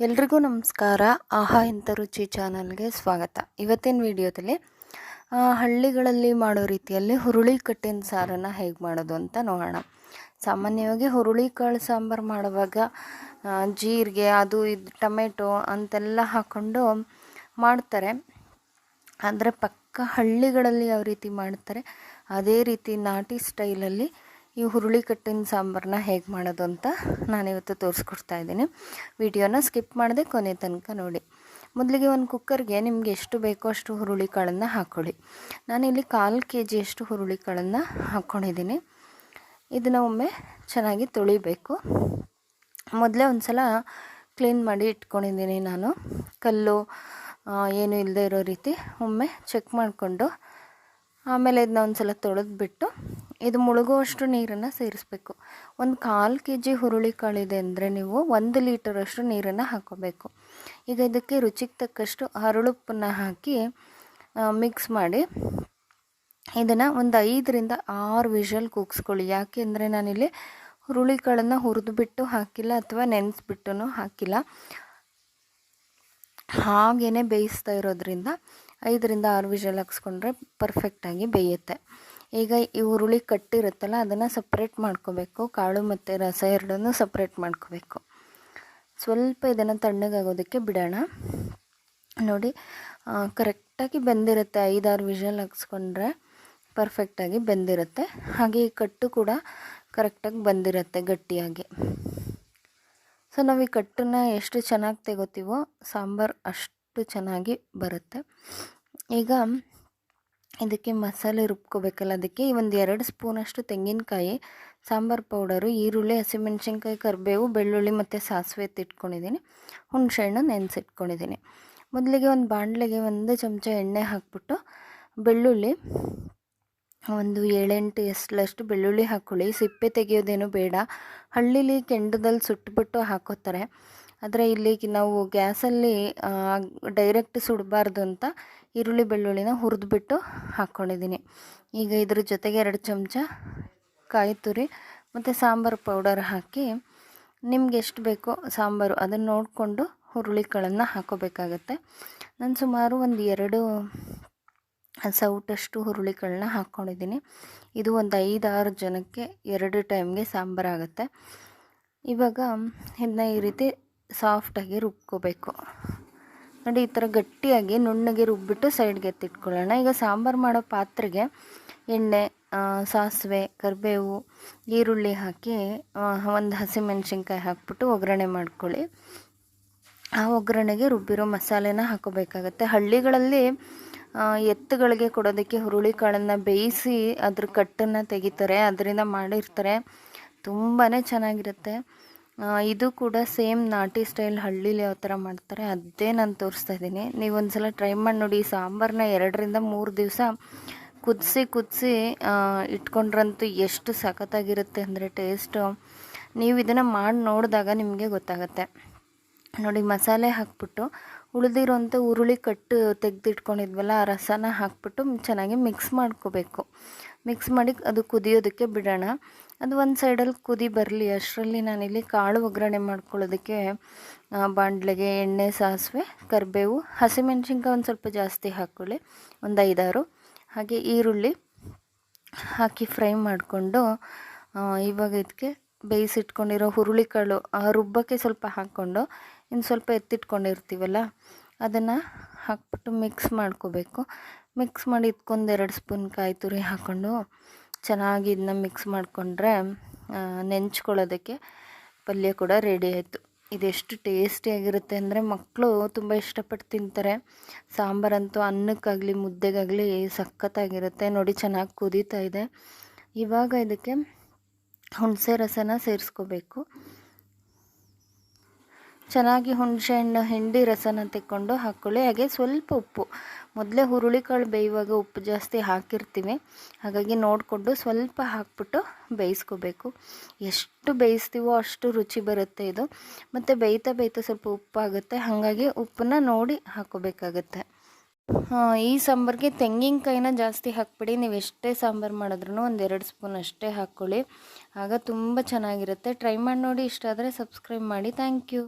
ಎಲ್ರಿಗೂ ನಮಸ್ಕಾರ. ಆಹಾ ಇಂಥ ರುಚಿ ಚಾನಲ್ಗೆ ಸ್ವಾಗತ. ಇವತ್ತಿನ ವಿಡಿಯೋದಲ್ಲಿ ಹಳ್ಳಿಗಳಲ್ಲಿ ಮಾಡೋ ರೀತಿಯಲ್ಲಿ ಹುರುಳಿ ಕಟ್ಟಿನ ಸಾರನ್ನು ಹೇಗೆ ಮಾಡೋದು ಅಂತ ನೋಡೋಣ. ಸಾಮಾನ್ಯವಾಗಿ ಹುರುಳಿ ಕಾಳು ಸಾಂಬಾರು ಮಾಡುವಾಗ ಜೀರಿಗೆ, ಅದು ಇದು, ಟೊಮೆಟೊ ಅಂತೆಲ್ಲ ಹಾಕ್ಕೊಂಡು ಮಾಡ್ತಾರೆ. ಆದರೆ ಪಕ್ಕ ಹಳ್ಳಿಗಳಲ್ಲಿ ಯಾವ ರೀತಿ ಮಾಡ್ತಾರೆ, ಅದೇ ರೀತಿ ನಾಟಿ ಸ್ಟೈಲಲ್ಲಿ ಈ ಹುರುಳಿ ಕಟ್ಟಿನ ಸಾಂಬಾರನ್ನ ಹೇಗೆ ಮಾಡೋದು ಅಂತ ನಾನಿವತ್ತು ತೋರಿಸ್ಕೊಡ್ತಾ ಇದ್ದೀನಿ. ವಿಡಿಯೋನ ಸ್ಕಿಪ್ ಮಾಡದೆ ಕೊನೆ ತನಕ ನೋಡಿ. ಮೊದಲಿಗೆ ಒಂದು ಕುಕ್ಕರ್ಗೆ ನಿಮಗೆ ಎಷ್ಟು ಬೇಕೋ ಅಷ್ಟು ಹುರುಳಿ ಕಾಳನ್ನು ಹಾಕ್ಕೊಳ್ಳಿ ನಾನಿಲ್ಲಿ ಕಾಲು ಕೆ ಜಿಯಷ್ಟು ಹುರುಳಿ ಕಾಳನ್ನು ಹಾಕ್ಕೊಂಡಿದ್ದೀನಿ ಇದನ್ನು ಒಮ್ಮೆ ಚೆನ್ನಾಗಿ ತೊಳಿಬೇಕು. ಮೊದಲೇ ಒಂದು ಸಲ ಕ್ಲೀನ್ ಮಾಡಿ ಇಟ್ಕೊಂಡಿದ್ದೀನಿ ನಾನು. ಕಲ್ಲು ಏನು ಇಲ್ಲದೆ ಇರೋ ರೀತಿ ಒಮ್ಮೆ ಚೆಕ್ ಮಾಡಿಕೊಂಡು ಆಮೇಲೆ ಇದನ್ನ ಒಂದು ಸಲ ತೊಳೆದ್ಬಿಟ್ಟು ಇದು ಮುಳುಗುವಷ್ಟು ನೀರನ್ನು ಸೇರಿಸಬೇಕು. ಒಂದು ಕಾಲು ಕೆ ಜಿ ಹುರುಳಿ ಕಾಳಿದೆ ಅಂದರೆ ನೀವು ಒಂದು ಲೀಟರಷ್ಟು ನೀರನ್ನು ಹಾಕೋಬೇಕು. ಈಗ ಇದಕ್ಕೆ ರುಚಿಗೆ ತಕ್ಕಷ್ಟು ಹರಳುಪ್ಪನ್ನು ಹಾಕಿ ಮಿಕ್ಸ್ ಮಾಡಿ ಇದನ್ನು ಒಂದು ಐದರಿಂದ ಆರು ವಿಷಲ್ ಕೂಗಿಸ್ಕೊಳ್ಳಿ. ಯಾಕೆ ಅಂದರೆ ನಾನಿಲ್ಲಿ ಹುರುಳಿ ಕಾಳನ್ನು ಹುರಿದುಬಿಟ್ಟು ಹಾಕಿಲ್ಲ ಅಥವಾ ನೆನೆಸ್ಬಿಟ್ಟು ಹಾಕಿಲ್ಲ. ಹಾಗೇ ಬೇಯಿಸ್ತಾ ಇರೋದ್ರಿಂದ ಐದರಿಂದ ಆರು ವಿಷಲ್ ಹಾಕ್ಸ್ಕೊಂಡ್ರೆ ಪರ್ಫೆಕ್ಟಾಗಿ ಬೇಯುತ್ತೆ. ಈಗ ಈ ಹುರುಳಿ ಕಟ್ಟಿರುತ್ತಲ್ಲ ಅದನ್ನು ಸಪ್ರೇಟ್ ಮಾಡ್ಕೋಬೇಕು. ಕಾಳು ಮತ್ತು ರಸ ಎರಡನ್ನೂ ಸಪ್ರೇಟ್ ಮಾಡ್ಕೋಬೇಕು. ಸ್ವಲ್ಪ ಇದನ್ನು ತಣ್ಣಗಾಗೋದಕ್ಕೆ ಬಿಡೋಣ. ನೋಡಿ ಕರೆಕ್ಟಾಗಿ ಬೆಂದಿರುತ್ತೆ. ಐದಾರು ವಿಷಲ್ ಹಾಕ್ಸ್ಕೊಂಡ್ರೆ ಪರ್ಫೆಕ್ಟಾಗಿ ಬೆಂದಿರುತ್ತೆ. ಹಾಗೆ ಈ ಕಟ್ಟು ಕೂಡ ಕರೆಕ್ಟಾಗಿ ಬಂದಿರುತ್ತೆ ಗಟ್ಟಿಯಾಗಿ. ಸೊ ನಾವು ಈ ಕಟ್ಟನ್ನು ಎಷ್ಟು ಚೆನ್ನಾಗಿ ತೆಗೋತೀವೋ, ಸಾಂಬಾರು ಅಷ್ಟು ಚೆನ್ನಾಗಿ ಬರುತ್ತೆ. ಈಗ ಇದಕ್ಕೆ ಮಸಾಲೆ ರುಬ್ಕೋಬೇಕಲ್ಲ, ಅದಕ್ಕೆ ಒಂದು ಎರಡು ಸ್ಪೂನಷ್ಟು ತೆಂಗಿನಕಾಯಿ, ಸಾಂಬಾರು ಪೌಡರು, ಈರುಳ್ಳಿ, ಹಸಿಮೆಣ್ಸಿನ್ಕಾಯಿ, ಕರಿಬೇವು, ಬೆಳ್ಳುಳ್ಳಿ ಮತ್ತು ಸಾಸಿವೆ ಎತ್ತಿಟ್ಕೊಂಡಿದ್ದೀನಿ ಹುಣಸೆಹಣ್ಣು ನೆನೆಸಿಟ್ಕೊಂಡಿದ್ದೀನಿ ಮೊದಲಿಗೆ ಒಂದು ಬಾಣಲೆಗೆ ಒಂದು ಚಮಚ ಎಣ್ಣೆ ಹಾಕ್ಬಿಟ್ಟು ಬೆಳ್ಳುಳ್ಳಿ, ಒಂದು ಏಳೆಂಟು ಎಸ್ಲಷ್ಟು ಬೆಳ್ಳುಳ್ಳಿ ಹಾಕ್ಕೊಳ್ಳಿ ಸಿಪ್ಪೆ ತೆಗೆಯೋದೇನು ಬೇಡ. ಹಳ್ಳಿಲಿ ಕೆಂಡದಲ್ಲಿ ಸುಟ್ಟುಬಿಟ್ಟು ಹಾಕೋತಾರೆ. ಆದರೆ ಇಲ್ಲಿ ನಾವು ಗ್ಯಾಸಲ್ಲಿ ಡೈರೆಕ್ಟ್ ಸುಡಬಾರ್ದು ಅಂತ ಈರುಳ್ಳಿ ಬೆಳ್ಳುಳ್ಳಿನ ಹುರಿದ್ಬಿಟ್ಟು ಹಾಕ್ಕೊಂಡಿದ್ದೀನಿ. ಈಗ ಇದ್ರ ಜೊತೆಗೆ ಎರಡು ಚಮಚ ಕಾಯಿ ತುರಿ ಮತ್ತು ಸಾಂಬಾರು ಪೌಡರ್ ಹಾಕಿ ನಿಮ್ಗೆ ಎಷ್ಟು ಬೇಕೋ ಸಾಂಬಾರು ಅದನ್ನು ನೋಡಿಕೊಂಡು ಹುರುಳಿಕಾಳನ್ನು ಹಾಕೋಬೇಕಾಗತ್ತೆ. ನಾನು ಸುಮಾರು ಒಂದು ಎರಡು ಸೌಟಷ್ಟು ಹುರುಳಿಕಾಳನ್ನ ಹಾಕ್ಕೊಂಡಿದ್ದೀನಿ ಇದು ಒಂದು ಐದಾರು ಜನಕ್ಕೆ ಎರಡು ಟೈಮ್ಗೆ ಸಾಂಬಾರು ಆಗುತ್ತೆ. ಇವಾಗ ಇದನ್ನ ಈ ರೀತಿ ಸಾಫ್ಟಾಗಿ ರುಬ್ಕೋಬೇಕು. ನೋಡಿ, ಈ ಥರ ಗಟ್ಟಿಯಾಗಿ ನುಣ್ಣಗೆ ರುಬ್ಬಿಟ್ಟು ಸೈಡ್ಗೆ ಎತ್ತಿಟ್ಕೊಳ್ಳೋಣ. ಈಗ ಸಾಂಬಾರು ಮಾಡೋ ಪಾತ್ರೆಗೆ ಎಣ್ಣೆ ಸಾಸಿವೆ, ಕರಿಬೇವು, ಈರುಳ್ಳಿ ಹಾಕಿ ಒಂದು ಹಸಿಮೆಣ್ಸಿನ್ಕಾಯಿ ಹಾಕ್ಬಿಟ್ಟು ಒಗ್ಗರಣೆ ಮಾಡ್ಕೊಳ್ಳಿ. ಆ ಒಗ್ಗರಣೆಗೆ ರುಬ್ಬಿರೋ ಮಸಾಲೆನ ಹಾಕೋಬೇಕಾಗತ್ತೆ. ಹಳ್ಳಿಗಳಲ್ಲಿ ಎತ್ತುಗಳಿಗೆ ಕೊಡೋದಕ್ಕೆ ಹುರುಳಿ ಕಾಳನ್ನು ಬೇಯಿಸಿ ಅದ್ರ ಕಟ್ಟನ್ನು ತೆಗಿತಾರೆ. ಅದರಿಂದ ಮಾಡಿರ್ತಾರೆ. ತುಂಬಾ ಚೆನ್ನಾಗಿರುತ್ತೆ. ಇದು ಕೂಡ ಸೇಮ್ ನಾಟಿ ಸ್ಟೈಲ್ ಹಳ್ಳಿಲಿ ಯಾವ ಥರ ಮಾಡ್ತಾರೆ ಅದೇ ನಾನು ತೋರಿಸ್ತಾ ಇದ್ದೀನಿ. ನೀವು ಸಲ ಟ್ರೈ ಮಾಡಿ ನೋಡಿ ಸಾಂಬಾರನ್ನ ಎರಡರಿಂದ ಮೂರು ದಿವಸ ಕುದಿಸಿ ಕುದಿಸಿ ಇಟ್ಕೊಂಡ್ರಂತೂ ಎಷ್ಟು ಸಖತ್ತಾಗಿರುತ್ತೆ ಅಂದರೆ ಟೇಸ್ಟು. ನೀವು ಇದನ್ನು ಮಾಡಿ ನೋಡಿದಾಗ ನಿಮಗೆ ಗೊತ್ತಾಗುತ್ತೆ. ನೋಡಿ, ಮಸಾಲೆ ಹಾಕ್ಬಿಟ್ಟು ಉಳಿದಿರೋಂಥ ಹುರುಳಿ ಕಟ್ಟು ತೆಗೆದಿಟ್ಕೊಂಡಿದ್ವಲ್ಲ, ಆ ರಸನ ಹಾಕ್ಬಿಟ್ಟು ಚೆನ್ನಾಗಿ ಮಿಕ್ಸ್ ಮಾಡ್ಕೋಬೇಕು. ಮಿಕ್ಸ್ ಮಾಡಿ ಅದು ಕುದಿಯೋದಕ್ಕೆ ಬಿಡೋಣ. ಅದು ಒಂದು ಸೈಡಲ್ಲಿ ಕುದಿ ಬರಲಿ. ಅಷ್ಟರಲ್ಲಿ ನಾನಿಲ್ಲಿ ಕಾಳು ಒಗ್ಗರಣೆ ಮಾಡ್ಕೊಳ್ಳೋದಕ್ಕೆ ಬಾಂಡ್ಲೆಗೆ ಎಣ್ಣೆ, ಸಾಸಿವೆ, ಕರಿಬೇವು, ಹಸಿಮೆಣ್ಸಿನ್ಕಾಯಿ ಒಂದು ಸ್ವಲ್ಪ ಜಾಸ್ತಿ ಹಾಕ್ಕೊಳ್ಳಿ. ಒಂದು ಐದಾರು. ಹಾಗೆ ಈರುಳ್ಳಿ ಹಾಕಿ ಫ್ರೈ ಮಾಡಿಕೊಂಡು ಇವಾಗ ಇದಕ್ಕೆ ಬೇಯಿಸಿಟ್ಕೊಂಡಿರೋ ಹುರುಳಿಕಾಳು ರುಬ್ಬಕ್ಕೆ ಸ್ವಲ್ಪ ಹಾಕ್ಕೊಂಡು, ಇನ್ನು ಸ್ವಲ್ಪ ಎತ್ತಿಟ್ಕೊಂಡಿರ್ತೀವಲ್ಲ ಅದನ್ನು ಹಾಕ್ಬಿಟ್ಟು ಮಿಕ್ಸ್ ಮಾಡ್ಕೋಬೇಕು. ಮಿಕ್ಸ್ ಮಾಡಿ ಇಟ್ಕೊಂಡು ಎರಡು ಸ್ಪೂನ್ ಕಾಯಿ ತುರಿ ಹಾಕ್ಕೊಂಡು ಚೆನ್ನಾಗಿ ಇದನ್ನ ಮಿಕ್ಸ್ ಮಾಡಿಕೊಂಡ್ರೆ ನೆಂಚ್ಕೊಳ್ಳೋದಕ್ಕೆ ಪಲ್ಯ ಕೂಡ ರೆಡಿ ಆಯಿತು. ಇದೆಷ್ಟು ಟೇಸ್ಟಿಯಾಗಿರುತ್ತೆ ಅಂದರೆ ಮಕ್ಕಳು ತುಂಬ ಇಷ್ಟಪಟ್ಟು ತಿಂತಾರೆ. ಸಾಂಬಾರಂತೂ ಅನ್ನಕ್ಕಾಗಲಿ, ಮುದ್ದೆಗಾಗಲಿ ಸಖತ್ತಾಗಿರುತ್ತೆ. ನೋಡಿ ಚೆನ್ನಾಗಿ ಕುದೀತಾ ಇದೆ. ಇವಾಗ ಇದಕ್ಕೆ ಹುಣಸೆ ರಸನ ಸೇರಿಸ್ಕೋಬೇಕು. ಚೆನ್ನಾಗಿ ಹುಣಸೆ ಹಣ್ಣು, ಹಿಂಡಿ ರಸನ ತೆಕ್ಕೊಂಡು ಹಾಕ್ಕೊಳ್ಳಿ ಹಾಗೆ ಸ್ವಲ್ಪ ಉಪ್ಪು. ಮೊದಲೇ ಹುರುಳಿಕಾಳು ಬೇಯುವಾಗ ಉಪ್ಪು ಜಾಸ್ತಿ ಹಾಕಿರ್ತೀವಿ. ಹಾಗಾಗಿ ನೋಡಿಕೊಂಡು ಸ್ವಲ್ಪ ಹಾಕ್ಬಿಟ್ಟು ಬೇಯಿಸ್ಕೋಬೇಕು. ಎಷ್ಟು ಬೇಯಿಸ್ತೀವೋ ಅಷ್ಟು ರುಚಿ ಬರುತ್ತೆ ಇದು. ಮತ್ತು ಬೇಯ್ತಾ ಬೇಯ್ತಾ ಸ್ವಲ್ಪ ಉಪ್ಪಾಗುತ್ತೆ. ಹಾಗಾಗಿ ಉಪ್ಪನ್ನ ನೋಡಿ ಹಾಕೋಬೇಕಾಗತ್ತೆ. ಈ ಸಾಂಬಾರಿಗೆ ತೆಂಗಿನಕಾಯಿನ ಜಾಸ್ತಿ ಹಾಕ್ಬಿಡಿ. ನೀವು ಎಷ್ಟೇ ಸಾಂಬಾರು ಮಾಡಿದ್ರೂ ಒಂದೆರಡು ಸ್ಪೂನ್ ಅಷ್ಟೇ ಹಾಕ್ಕೊಳ್ಳಿ ಆಗ ತುಂಬ ಚೆನ್ನಾಗಿರುತ್ತೆ. ಟ್ರೈ ಮಾಡಿ ನೋಡಿ. ಇಷ್ಟ ಆದರೆ ಸಬ್ಸ್ಕ್ರೈಬ್ ಮಾಡಿ. Thank you.